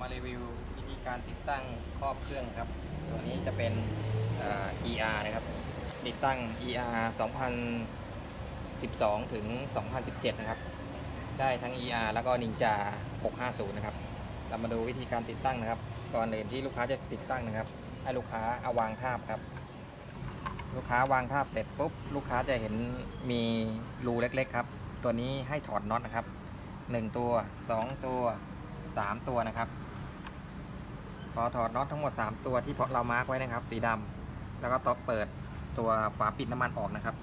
มารีวิววิธีการติดตั้งครอบเครื่องครับ ตัวนี้จะเป็น ER นะครับ ติดตั้ง ER 2012 ถึง 2017 นะครับ ได้ทั้ง ER แล้วก็ Ninja 650 นะครับ เรามาดูวิธีการติดตั้งนะครับ ก่อนอื่นที่ลูกค้าจะติดตั้งนะครับ ให้ลูกค้าเอาวางทาบครับ ลูกค้าวางทาบเสร็จปุ๊บ ลูกค้าจะเห็นมีรูเล็กๆครับ ตัวนี้ให้ถอดน็อตนะครับ 1 ตัว 2 ตัว 3 ตัวนะครับ พอถอดน็อตทั้งหมด 3 ตัวที่เรามาร์กไว้นะครับ สีดำแล้วก็ต่อเปิดตัวฝาปิดน้ำมันออกนะครับ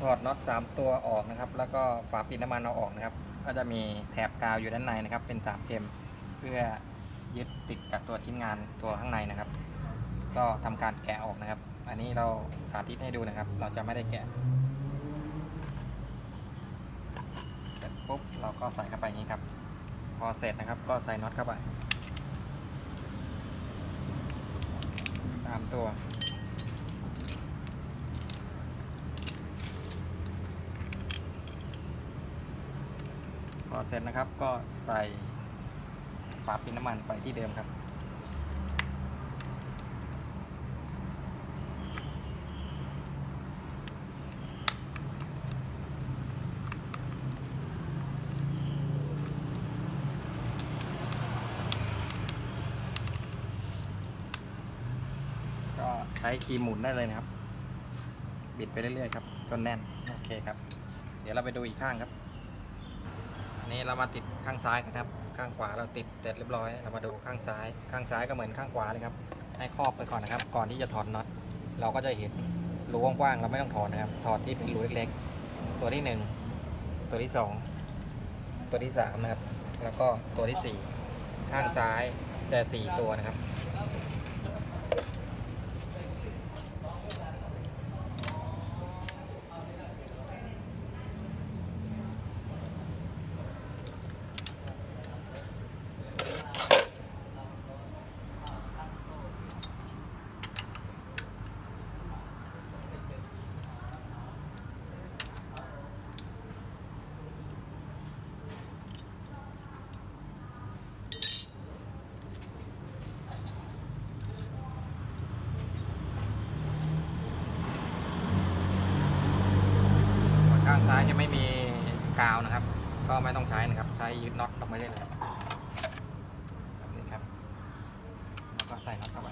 ถอดน็อต3 ตัวออกนะครับ แล้วก็ฝาปิดน้ำมันเอาออกนะครับ ก็จะมีแถบกาวอยู่ด้านในนะครับ เป็น 3M เพื่อยึดติดกับตัวชิ้นงานตัวข้างในนะครับ ก็ทำการแกะออกนะครับ อันนี้เราสาธิตให้ดูนะครับ เราจะไม่ได้แกะเสร็จปุ๊บเราก็ใส่เข้าไปอย่างนี้ครับ พอเสร็จนะครับ ก็ใส่น็อตเข้าไป ตามตัว อเสร็จนะครับ ก็ใส่ฝาปิดน้ำมันไปที่เดิมครับก็ใช้คีมหมุนได้เลยนะครับ บิดไปเรื่อยๆครับจนแน่น โอเคครับ เดี๋ยวเราไปดูอีกข้างครับ นี้เรามาติดข้างซ้ายกันครับ ข้างขวาเราติดเสร็จเรียบร้อย เรามาดูข้างซ้าย ข้างซ้ายก็เหมือนข้างขวาเลยครับ ให้ครอบไปก่อนนะครับ ก่อนที่จะถอดน็อต เราก็จะเห็นรูกว้างๆ เราไม่ต้องถอดนะครับ ถอดที่เป็นรูเล็กๆ ตัวที่หนึ่งตัวที่สองตัวที่สามนะครับ แล้วก็ตัวที่สี่ข้างซ้ายจะสี่ตัวนะครับ ซ้ายจะไม่มีกาวนะครับ ก็ไม่ต้องใช้นะครับ ใช้ยึดน็อตลงไปได้เลยแบบนี้ครับ แล้วก็ใส่น็อตเข้าไป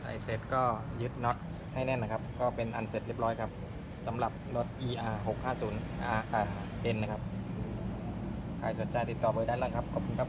ใส่เสร็จก็ยึดน็อตให้แน่นนะครับ ก็เป็นอันเสร็จเรียบร้อยครับ สำหรับรถ ER 650 R N นะครับ ใครสนใจติดต่อเบอร์ได้แล้วครับ ขอบคุณครับ